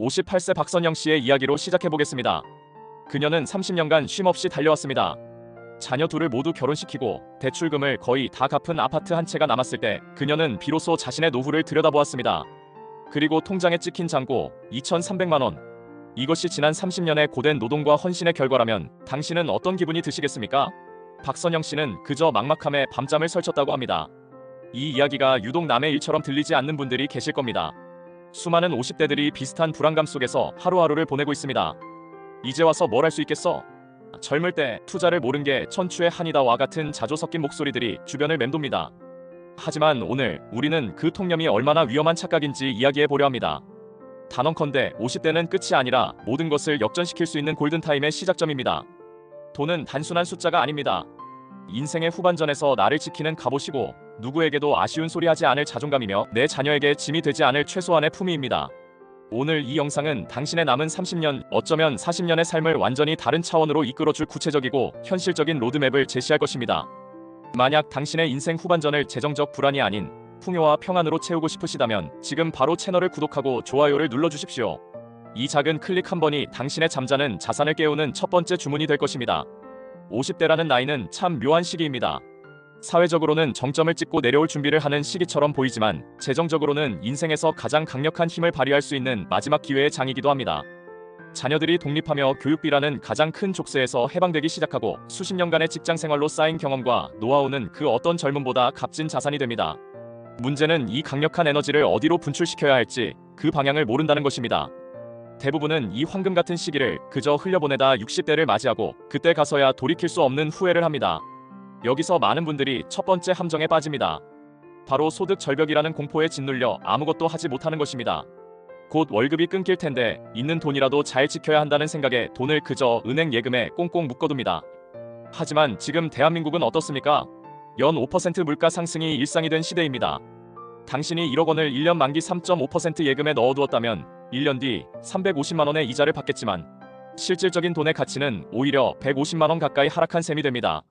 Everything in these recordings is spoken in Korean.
58세 박선영 씨의 이야기로 시작해 보겠습니다. 그녀는 30년간 쉼없이 달려왔습니다. 자녀 둘을 모두 결혼시키고 대출금을 거의 다 갚은 아파트 한 채가 남았을 때 그녀는 비로소 자신의 노후를 들여다보았습니다. 그리고 통장에 찍힌 잔고 2,300만 원. 이것이 지난 30년의 고된 노동과 헌신의 결과라면 당신은 어떤 기분이 드시겠습니까? 박선영 씨는 그저 막막함에 밤잠을 설쳤다고 합니다. 이 이야기가 유독 남의 일처럼 들리지 않는 분들이 계실 겁니다. 수많은 50대들이 비슷한 불안감 속에서 하루하루를 보내고 있습니다. 이제 와서 뭘 할 수 있겠어? 젊을 때 투자를 모른 게 천추의 한이다와 같은 자조 섞인 목소리들이 주변을 맴돕니다. 하지만 오늘 우리는 그 통념이 얼마나 위험한 착각인지 이야기해 보려 합니다. 단언컨대 50대는 끝이 아니라 모든 것을 역전시킬 수 있는 골든타임의 시작점입니다. 돈은 단순한 숫자가 아닙니다. 인생의 후반전에서 나를 지키는 갑옷이고 누구에게도 아쉬운 소리 하지 않을 자존감이며 내 자녀에게 짐이 되지 않을 최소한의 품위입니다. 오늘 이 영상은 당신의 남은 30년, 어쩌면 40년의 삶을 완전히 다른 차원으로 이끌어줄 구체적이고 현실적인 로드맵을 제시할 것입니다. 만약 당신의 인생 후반전을 재정적 불안이 아닌 풍요와 평안으로 채우고 싶으시다면 지금 바로 채널을 구독하고 좋아요를 눌러주십시오. 이 작은 클릭 한 번이 당신의 잠자는 자산을 깨우는 첫 번째 주문이 될 것입니다. 50대라는 나이는 참 묘한 시기입니다. 사회적으로는 정점을 찍고 내려올 준비를 하는 시기처럼 보이지만 재정적으로는 인생에서 가장 강력한 힘을 발휘할 수 있는 마지막 기회의 장이기도 합니다. 자녀들이 독립하며 교육비라는 가장 큰 족쇄에서 해방되기 시작하고 수십 년간의 직장 생활로 쌓인 경험과 노하우는 그 어떤 젊음보다 값진 자산이 됩니다. 문제는 이 강력한 에너지를 어디로 분출시켜야 할지 그 방향을 모른다는 것입니다. 대부분은 이 황금 같은 시기를 그저 흘려보내다 60대를 맞이하고 그때 가서야 돌이킬 수 없는 후회를 합니다. 여기서 많은 분들이 첫 번째 함정에 빠집니다. 바로 소득 절벽이라는 공포에 짓눌려 아무것도 하지 못하는 것입니다. 곧 월급이 끊길 텐데 있는 돈이라도 잘 지켜야 한다는 생각에 돈을 그저 은행 예금에 꽁꽁 묶어둡니다. 하지만 지금 대한민국은 어떻습니까? 연 5% 물가 상승이 일상이 된 시대입니다. 당신이 1억 원을 1년 만기 3.5% 예금에 넣어두었다면 1년 뒤 350만 원의 이자를 받겠지만 실질적인 돈의 가치는 오히려 150만 원 가까이 하락한 셈이 됩니다.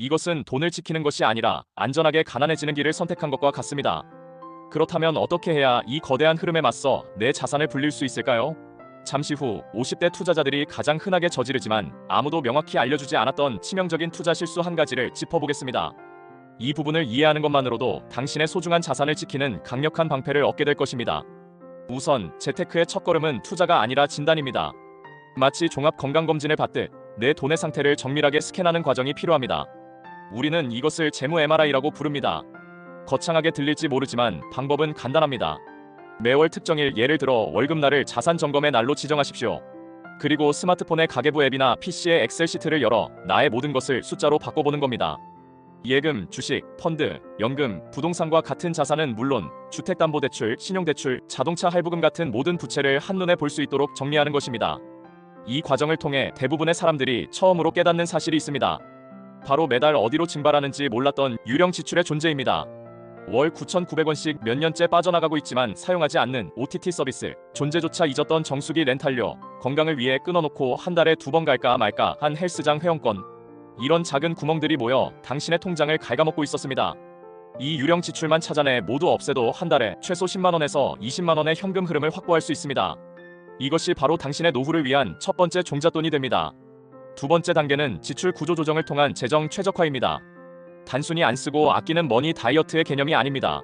이것은 돈을 지키는 것이 아니라 안전하게 가난해지는 길을 선택한 것과 같습니다. 그렇다면 어떻게 해야 이 거대한 흐름에 맞서 내 자산을 불릴 수 있을까요? 잠시 후 50대 투자자들이 가장 흔하게 저지르지만 아무도 명확히 알려주지 않았던 치명적인 투자 실수 한 가지를 짚어보겠습니다. 이 부분을 이해하는 것만으로도 당신의 소중한 자산을 지키는 강력한 방패를 얻게 될 것입니다. 우선 재테크의 첫걸음은 투자가 아니라 진단입니다. 마치 종합 건강검진을 받듯 내 돈의 상태를 정밀하게 스캔하는 과정이 필요합니다. 우리는 이것을 재무 MRI라고 부릅니다. 거창하게 들릴지 모르지만 방법은 간단합니다. 매월 특정일 예를 들어 월급날을 자산 점검의 날로 지정하십시오. 그리고 스마트폰의 가계부 앱이나 PC의 엑셀 시트를 열어 나의 모든 것을 숫자로 바꿔보는 겁니다. 예금, 주식, 펀드, 연금, 부동산과 같은 자산은 물론 주택담보대출, 신용대출, 자동차 할부금 같은 모든 부채를 한눈에 볼 수 있도록 정리하는 것입니다. 이 과정을 통해 대부분의 사람들이 처음으로 깨닫는 사실이 있습니다. 바로 매달 어디로 증발하는지 몰랐던 유령 지출의 존재입니다. 월 9,900원씩 몇 년째 빠져나가고 있지만 사용하지 않는 OTT 서비스, 존재조차 잊었던 정수기 렌탈료, 건강을 위해 끊어놓고 한 달에 두 번 갈까 말까 한 헬스장 회원권. 이런 작은 구멍들이 모여 당신의 통장을 갉아먹고 있었습니다. 이 유령 지출만 찾아내 모두 없애도 한 달에 최소 10만원에서 20만원의 현금 흐름을 확보할 수 있습니다. 이것이 바로 당신의 노후를 위한 첫 번째 종잣돈이 됩니다. 두 번째 단계는 지출 구조 조정을 통한 재정 최적화입니다. 단순히 안 쓰고 아끼는 머니 다이어트의 개념이 아닙니다.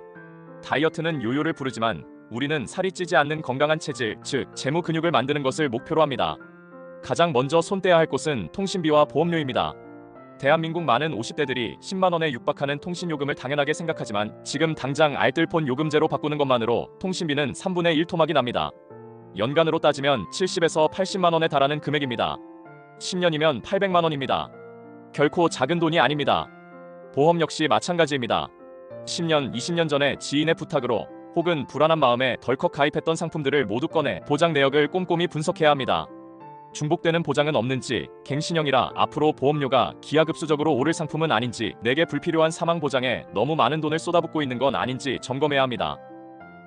다이어트는 요요를 부르지만 우리는 살이 찌지 않는 건강한 체질, 즉 재무 근육을 만드는 것을 목표로 합니다. 가장 먼저 손 떼야 할 곳은 통신비와 보험료입니다. 대한민국 많은 50대들이 10만 원에 육박하는 통신 요금을 당연하게 생각하지만 지금 당장 알뜰폰 요금제로 바꾸는 것만으로 통신비는 3분의 1 토막이 납니다. 연간으로 따지면 70에서 80만 원에 달하는 금액입니다. 10년이면 800만 원입니다. 결코 작은 돈이 아닙니다. 보험 역시 마찬가지입니다. 10년, 20년 전에 지인의 부탁으로 혹은 불안한 마음에 덜컥 가입했던 상품들을 모두 꺼내 보장 내역을 꼼꼼히 분석해야 합니다. 중복되는 보장은 없는지, 갱신형이라 앞으로 보험료가 기하급수적으로 오를 상품은 아닌지, 내게 불필요한 사망 보장에 너무 많은 돈을 쏟아붓고 있는 건 아닌지 점검해야 합니다.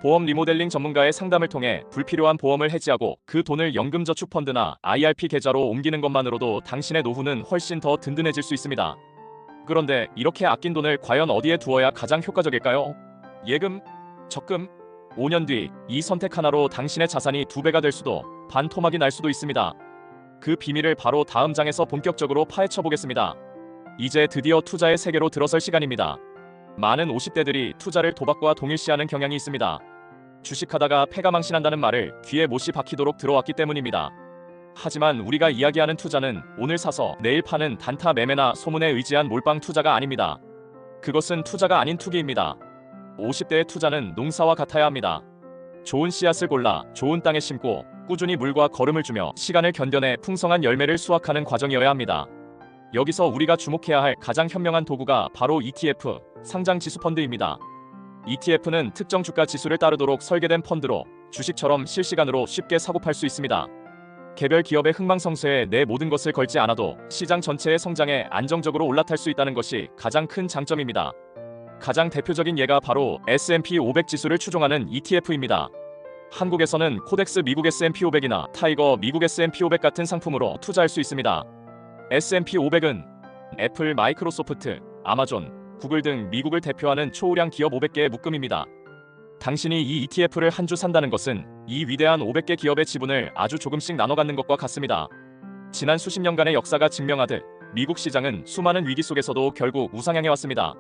보험 리모델링 전문가의 상담을 통해 불필요한 보험을 해지하고 그 돈을 연금저축펀드나 IRP 계좌로 옮기는 것만으로도 당신의 노후는 훨씬 더 든든해질 수 있습니다. 그런데 이렇게 아낀 돈을 과연 어디에 두어야 가장 효과적일까요? 예금, 적금, 5년 뒤 이 선택 하나로 당신의 자산이 두 배가 될 수도 반토막이 날 수도 있습니다. 그 비밀을 바로 다음 장에서 본격적으로 파헤쳐 보겠습니다. 이제 드디어 투자의 세계로 들어설 시간입니다. 많은 50대들이 투자를 도박과 동일시하는 경향이 있습니다. 주식하다가 패가 망신한다는 말을 귀에 못이 박히도록 들어왔기 때문입니다. 하지만 우리가 이야기하는 투자는 오늘 사서 내일 파는 단타 매매나 소문에 의지한 몰빵 투자가 아닙니다. 그것은 투자가 아닌 투기입니다. 50대의 투자는 농사와 같아야 합니다. 좋은 씨앗을 골라 좋은 땅에 심고 꾸준히 물과 거름을 주며 시간을 견뎌내 풍성한 열매를 수확하는 과정이어야 합니다. 여기서 우리가 주목해야 할 가장 현명한 도구가 바로 ETF, 상장 지수 펀드입니다. ETF는 특정 주가 지수를 따르도록 설계된 펀드로 주식처럼 실시간으로 쉽게 사고 팔 수 있습니다. 개별 기업의 흥망성쇠에 내 모든 것을 걸지 않아도 시장 전체의 성장에 안정적으로 올라탈 수 있다는 것이 가장 큰 장점입니다. 가장 대표적인 예가 바로 S&P 500 지수를 추종하는 ETF입니다. 한국에서는 코덱스 미국 S&P 500이나 타이거 미국 S&P 500 같은 상품으로 투자할 수 있습니다. S&P 500은 애플, 마이크로소프트, 아마존, 구글 등 미국을 대표하는 초우량 기업 500개의 묶음입니다. 당신이 이 ETF를 한 주 산다는 것은 이 위대한 500개 기업의 지분을 아주 조금씩 나눠 갖는 것과 같습니다. 지난 수십 년간의 역사가 증명하듯 미국 시장은 수많은 위기 속에서도 결국 우상향해 왔습니다.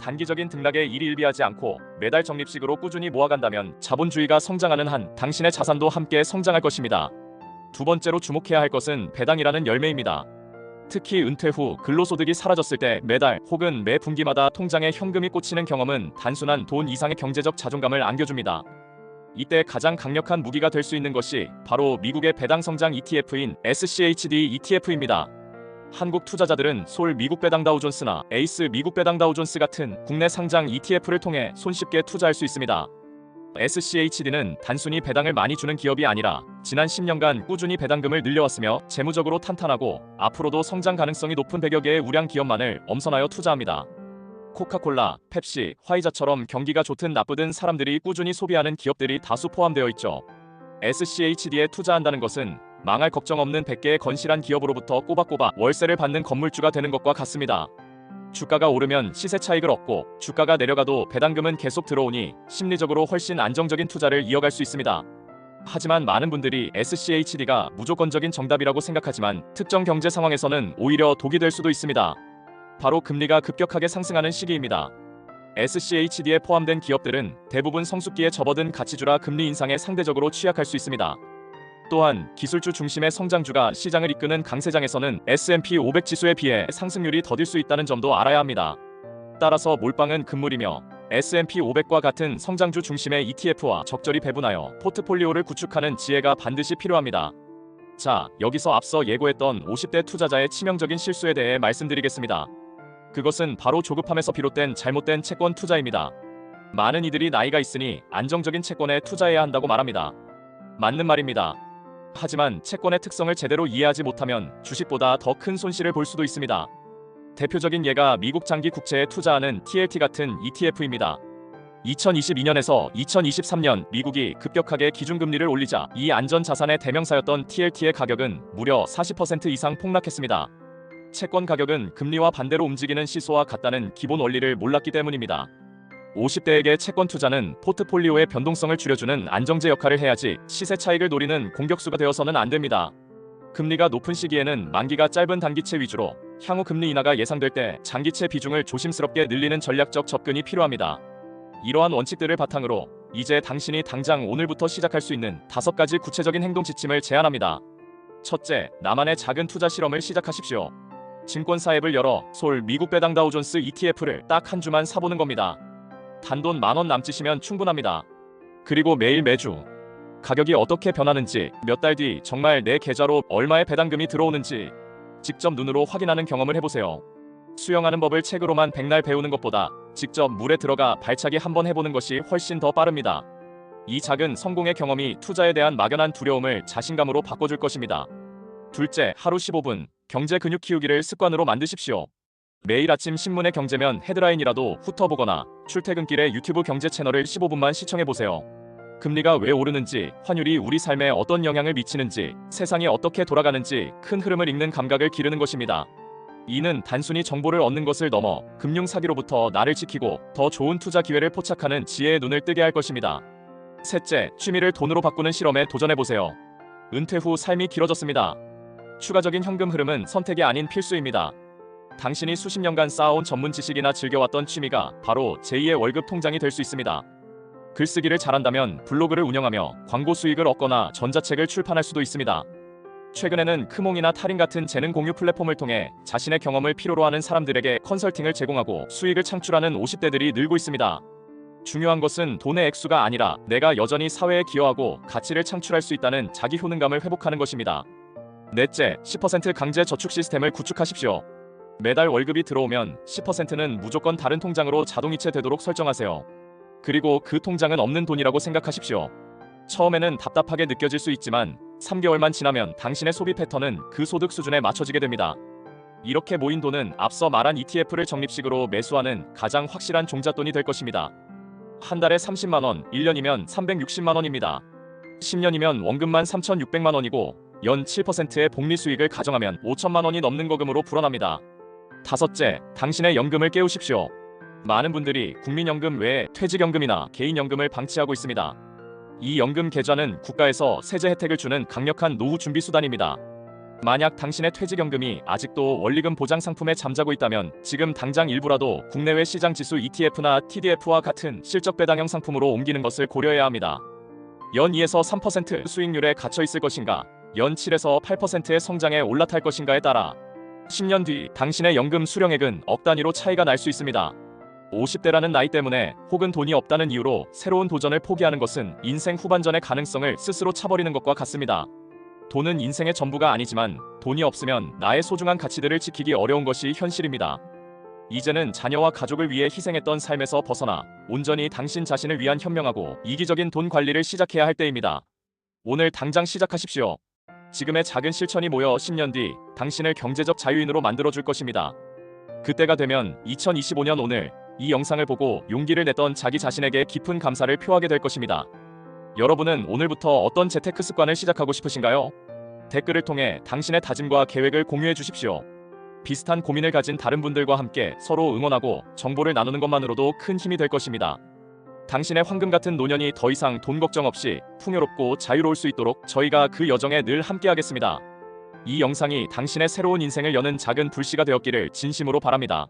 단기적인 등락에 일희일비하지 않고 매달 적립식으로 꾸준히 모아간다면 자본주의가 성장하는 한 당신의 자산도 함께 성장할 것입니다. 두 번째로 주목해야 할 것은 배당이라는 열매입니다. 특히 은퇴 후 근로소득이 사라졌을 때 매달 혹은 매 분기마다 통장에 현금이 꽂히는 경험은 단순한 돈 이상의 경제적 자존감을 안겨줍니다. 이때 가장 강력한 무기가 될 수 있는 것이 바로 미국의 배당 성장 ETF인 SCHD ETF입니다. 한국 투자자들은 솔 미국 배당 다우존스나 에이스 미국 배당 다우존스 같은 국내 상장 ETF를 통해 손쉽게 투자할 수 있습니다. SCHD는 단순히 배당을 많이 주는 기업이 아니라 지난 10년간 꾸준히 배당금을 늘려왔으며 재무적으로 탄탄하고 앞으로도 성장 가능성이 높은 100여 개의 우량 기업만을 엄선하여 투자합니다. 코카콜라, 펩시, 화이자처럼 경기가 좋든 나쁘든 사람들이 꾸준히 소비하는 기업들이 다수 포함되어 있죠. SCHD에 투자한다는 것은 망할 걱정 없는 100개의 건실한 기업으로부터 꼬박꼬박 월세를 받는 건물주가 되는 것과 같습니다. 주가가 오르면 시세 차익을 얻고 주가가 내려가도 배당금은 계속 들어오니 심리적으로 훨씬 안정적인 투자를 이어갈 수 있습니다. 하지만 많은 분들이 SCHD가 무조건적인 정답이라고 생각하지만 특정 경제 상황에서는 오히려 독이 될 수도 있습니다. 바로 금리가 급격하게 상승하는 시기입니다. SCHD에 포함된 기업들은 대부분 성숙기에 접어든 가치주라 금리 인상에 상대적으로 취약할 수 있습니다. 또한 기술주 중심의 성장주가 시장을 이끄는 강세장에서는 S&P 500 지수에 비해 상승률이 더딜 수 있다는 점도 알아야 합니다. 따라서 몰빵은 금물이며 S&P 500과 같은 성장주 중심의 ETF와 적절히 배분하여 포트폴리오를 구축하는 지혜가 반드시 필요합니다. 자, 여기서 앞서 예고했던 50대 투자자의 치명적인 실수에 대해 말씀드리겠습니다. 그것은 바로 조급함에서 비롯된 잘못된 채권 투자입니다. 많은 이들이 나이가 있으니 안정적인 채권에 투자해야 한다고 말합니다. 맞는 말입니다. 하지만 채권의 특성을 제대로 이해하지 못하면 주식보다 더 큰 손실을 볼 수도 있습니다. 대표적인 예가 미국 장기 국채에 투자하는 TLT 같은 ETF입니다. 2022년에서 2023년 미국이 급격하게 기준금리를 올리자 이 안전 자산의 대명사였던 TLT의 가격은 무려 40% 이상 폭락했습니다. 채권 가격은 금리와 반대로 움직이는 시소와 같다는 기본 원리를 몰랐기 때문입니다. 50대에게 채권 투자는 포트폴리오의 변동성을 줄여주는 안정제 역할을 해야지 시세 차익을 노리는 공격수가 되어서는 안 됩니다. 금리가 높은 시기에는 만기가 짧은 단기채 위주로 향후 금리 인하가 예상될 때 장기채 비중을 조심스럽게 늘리는 전략적 접근이 필요합니다. 이러한 원칙들을 바탕으로 이제 당신이 당장 오늘부터 시작할 수 있는 다섯 가지 구체적인 행동 지침을 제안합니다. 첫째, 나만의 작은 투자 실험을 시작하십시오. 증권사 앱을 열어 솔 미국 배당 다우존스 ETF를 딱 한 주만 사보는 겁니다. 단돈 만원 남짓이면 충분합니다. 그리고 매일 매주 가격이 어떻게 변하는지 몇 달 뒤 정말 내 계좌로 얼마의 배당금이 들어오는지 직접 눈으로 확인하는 경험을 해보세요. 수영하는 법을 책으로만 백날 배우는 것보다 직접 물에 들어가 발차기 한번 해보는 것이 훨씬 더 빠릅니다. 이 작은 성공의 경험이 투자에 대한 막연한 두려움을 자신감으로 바꿔줄 것입니다. 둘째, 하루 15분 경제 근육 키우기를 습관으로 만드십시오. 매일 아침 신문의 경제면 헤드라인이라도 훑어보거나 출퇴근길에 유튜브 경제 채널을 15분만 시청해보세요. 금리가 왜 오르는지, 환율이 우리 삶에 어떤 영향을 미치는지, 세상이 어떻게 돌아가는지 큰 흐름을 읽는 감각을 기르는 것입니다. 이는 단순히 정보를 얻는 것을 넘어 금융 사기로부터 나를 지키고 더 좋은 투자 기회를 포착하는 지혜의 눈을 뜨게 할 것입니다. 셋째, 취미를 돈으로 바꾸는 실험에 도전해 보세요. 은퇴 후 삶이 길어졌습니다. 추가적인 현금 흐름은 선택이 아닌 필수입니다. 당신이 수십 년간 쌓아온 전문 지식이나 즐겨왔던 취미가 바로 제2의 월급 통장이 될 수 있습니다. 글쓰기를 잘한다면 블로그를 운영하며 광고 수익을 얻거나 전자책을 출판할 수도 있습니다. 최근에는 크몽이나 타린 같은 재능 공유 플랫폼을 통해 자신의 경험을 필요로 하는 사람들에게 컨설팅을 제공하고 수익을 창출하는 50대들이 늘고 있습니다. 중요한 것은 돈의 액수가 아니라 내가 여전히 사회에 기여하고 가치를 창출할 수 있다는 자기 효능감을 회복하는 것입니다. 넷째, 10% 강제 저축 시스템을 구축하십시오. 매달 월급이 들어오면 10%는 무조건 다른 통장으로 자동이체 되도록 설정하세요. 그리고 그 통장은 없는 돈이라고 생각하십시오. 처음에는 답답하게 느껴질 수 있지만 3개월만 지나면 당신의 소비 패턴은 그 소득 수준에 맞춰지게 됩니다. 이렇게 모인 돈은 앞서 말한 ETF를 적립식으로 매수하는 가장 확실한 종잣돈이 될 것입니다. 한 달에 30만 원, 1년이면 360만 원입니다. 10년이면 원금만 3,600만 원이고 연 7%의 복리 수익을 가정하면 5천만 원이 넘는 거금으로 불어납니다. 다섯째, 당신의 연금을 깨우십시오. 많은 분들이 국민연금 외에 퇴직연금이나 개인연금을 방치하고 있습니다. 이 연금 계좌는 국가에서 세제 혜택을 주는 강력한 노후 준비 수단입니다. 만약 당신의 퇴직연금이 아직도 원리금 보장 상품에 잠자고 있다면 지금 당장 일부라도 국내외 시장 지수 ETF나 TDF와 같은 실적 배당형 상품으로 옮기는 것을 고려해야 합니다. 연 2에서 3% 수익률에 갇혀 있을 것인가, 연 7에서 8%의 성장에 올라탈 것인가에 따라 10년 뒤 당신의 연금 수령액은 억 단위로 차이가 날 수 있습니다. 50대라는 나이 때문에 혹은 돈이 없다는 이유로 새로운 도전을 포기하는 것은 인생 후반전의 가능성을 스스로 차버리는 것과 같습니다. 돈은 인생의 전부가 아니지만 돈이 없으면 나의 소중한 가치들을 지키기 어려운 것이 현실입니다. 이제는 자녀와 가족을 위해 희생했던 삶에서 벗어나 온전히 당신 자신을 위한 현명하고 이기적인 돈 관리를 시작해야 할 때입니다. 오늘 당장 시작하십시오. 지금의 작은 실천이 모여 10년 뒤 당신을 경제적 자유인으로 만들어줄 것입니다. 그때가 되면 2025년 오늘 이 영상을 보고 용기를 냈던 자기 자신에게 깊은 감사를 표하게 될 것입니다. 여러분은 오늘부터 어떤 재테크 습관을 시작하고 싶으신가요? 댓글을 통해 당신의 다짐과 계획을 공유해 주십시오. 비슷한 고민을 가진 다른 분들과 함께 서로 응원하고 정보를 나누는 것만으로도 큰 힘이 될 것입니다. 당신의 황금 같은 노년이 더 이상 돈 걱정 없이 풍요롭고 자유로울 수 있도록 저희가 그 여정에 늘 함께하겠습니다. 이 영상이 당신의 새로운 인생을 여는 작은 불씨가 되었기를 진심으로 바랍니다.